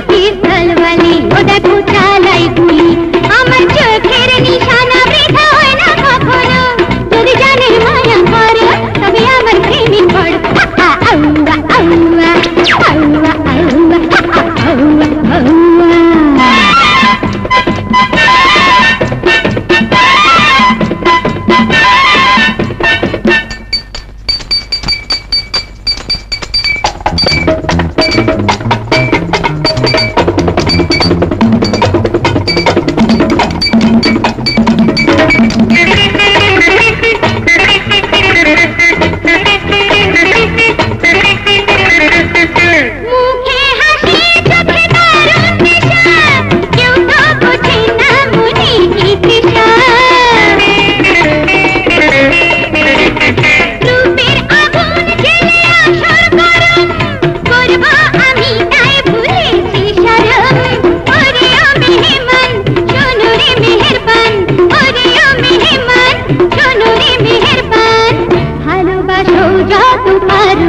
ಪ್ರೀತಿ రోజా తుపారు